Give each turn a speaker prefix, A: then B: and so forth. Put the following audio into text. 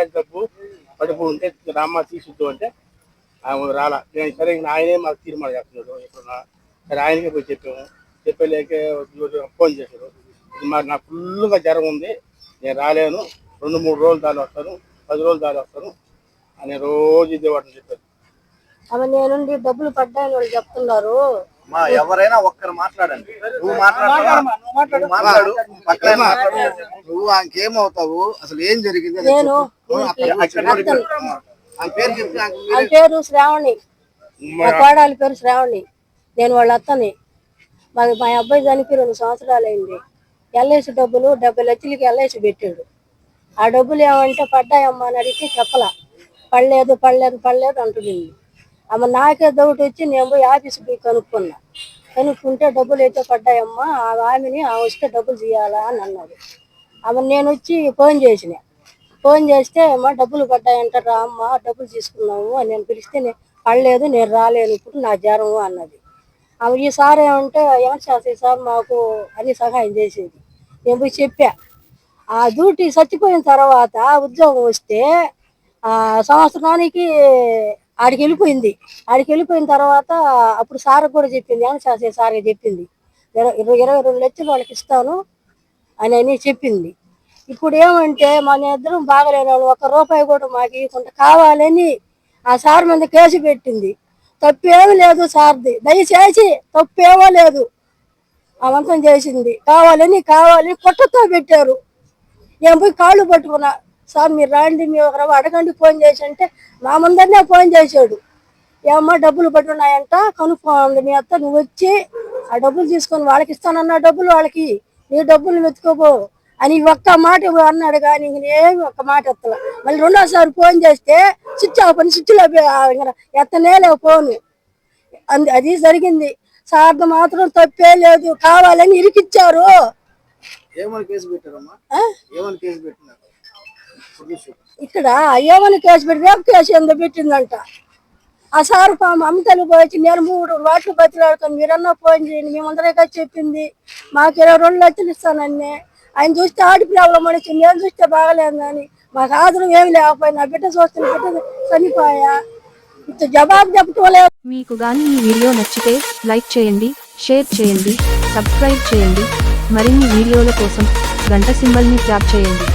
A: ఆదాయం డబ్బు పడుపు ఉంటే రామ్మ తీసుద్దు అంటే ఆమె రాలా నేను సరే ఆయనే మాకు తీర్మానం చేస్తున్నాడు ఎప్పుడున్నా సరే ఆయనకే పోయి చెప్పాము చెప్పలేక ఫోన్ చేశారు మరి నాకు ఫుల్గా జ్వరం ఉంది నేను రాలేను రెండు మూడు రోజులు దాని వస్తాను పది రోజులు దాని వస్తాను అని రోజు ఇదే వాటిని చెప్పారు ఆమె నేను డబ్బులు పడ్డాయని వాళ్ళు చెప్తున్నారు
B: మా ఎవరైనా
A: ఒక్కరు మాట్లాడండి నువ్వు మాట్లాడు పక్కన నువ్వు ఆమెకేమవుతావు అసలు ఏం జరిగింది పేరు శ్రావణి మా కోడాలి పేరు శ్రావణి నేను వాళ్ళ అత్తని మాకు మా అబ్బాయి దానికి రెండు సంవత్సరాలు అయింది ఎల్ఐసి డబ్బులు డెబ్బై లక్షలకి ఎల్ఐసి పెట్టాడు ఆ డబ్బులు ఏమంటే పడ్డాయమ్మా అని అడిగితే చెప్పలా పడలేదు పడలేదు పడలేదు అంటుంది ఆమె నాకే దౌట్ వచ్చి నేను పోయి ఆఫీస్కి పోయి కనుక్కున్నా కనుక్కుంటే డబ్బులు అయితే పడ్డాయమ్మా ఆ ఆమెని ఆ వస్తే డబ్బులు చేయాలా అని అన్నది ఆమె నేను వచ్చి ఫోన్ చేసిన ఫోన్ చేస్తే అమ్మా డబ్బులు పడ్డాయంట రా అమ్మ డబ్బులు తీసుకున్నాము నేను పిలిస్తే నేను పడలేదు నేను రాలేను ఇప్పుడు నా జ్వరము అన్నది ఆమె ఈసారి ఏమంటే ఏమంటే సార్ మాకు అని సహాయం చేసేది నేను పోయి చెప్పా ఆ డ్యూటీ చచ్చిపోయిన తర్వాత ఉద్యోగం వస్తే సంవత్సరానికి ఆడికి వెళ్ళిపోయింది ఆడికి వెళ్ళిపోయిన తర్వాత అప్పుడు సార్ కూడా చెప్పింది శాస్త్రి సార్కి చెప్పింది ఇరవై ఇరవై రెండు లక్షలు వాళ్ళకి ఇస్తాను అని అని చెప్పింది ఇప్పుడు ఏమంటే మన ఇద్దరం బాగలేని వాళ్ళు ఒక రూపాయి కూడా మాకు ఇవ్వకుండా కావాలని ఆ సార్ మీద కేసు పెట్టింది తప్పేమీ లేదు సార్ది దయచేసి తప్పేమో లేదు అవంతం చేసింది కావాలని కావాలని పొట్టతో పెట్టారు నేను పోయి కాళ్ళు పట్టుకున్నా సార్ మీరు రాండి మీ ఒక అడగండి ఫోన్ చేసి అంటే మా ముందరినే ఫోన్ చేశాడు ఏమమ్మా డబ్బులు పట్టున్నాయంట కనుక్కోండి మీ అత్త నువ్వు వచ్చి ఆ డబ్బులు తీసుకొని వాళ్ళకి ఇస్తానన్నా డబ్బులు వాళ్ళకి నీ డబ్బులు వెతుకోబో అని ఒక్క మాట అన్నాడు కానీ నేను ఒక్క మాట ఎత్తల మళ్ళీ రెండోసారి ఫోన్ చేస్తే స్విచ్ ఆఫ్ అని స్విచ్లో ఎత్తనే లేవు ఫోను అంది అది జరిగింది సార్ మాత్రం తప్పే లేదు కావాలని ఇరికిచ్చారు ఏమని కేసు పెట్టారమ్మా ఏమని కేసు పెట్టినారు ఇక్కడ అయ్యమని కేసు పెట్టి రేపు కేసు ఎందుకు పెట్టిందంట ఆ సారు అమితలు పోయి నేను మూడు వాటికి బతిలాడుతాను మీరన్నా ఫోన్ చేయండి మేమందరే కదా చెప్పింది మాకు ఇరవై రెండు లక్షలు ఇస్తానన్నే ఆయన చూస్తే ప్రాబ్లం మనిషి నేను చూస్తే బాగలేదని మాకు ఆదరం ఏమి లేకపోయినా బిడ్డ చూస్తే బిడ్డ చనిపోయా జవాబు చెప్పుకోలేదు మీకు గాని ఈ వీడియో నచ్చితే లైక్ చేయండి షేర్ చేయండి సబ్స్క్రైబ్ చేయండి మరిన్ని వీడియోల కోసం గంట సింబల్ని ట్యాప్ చేయండి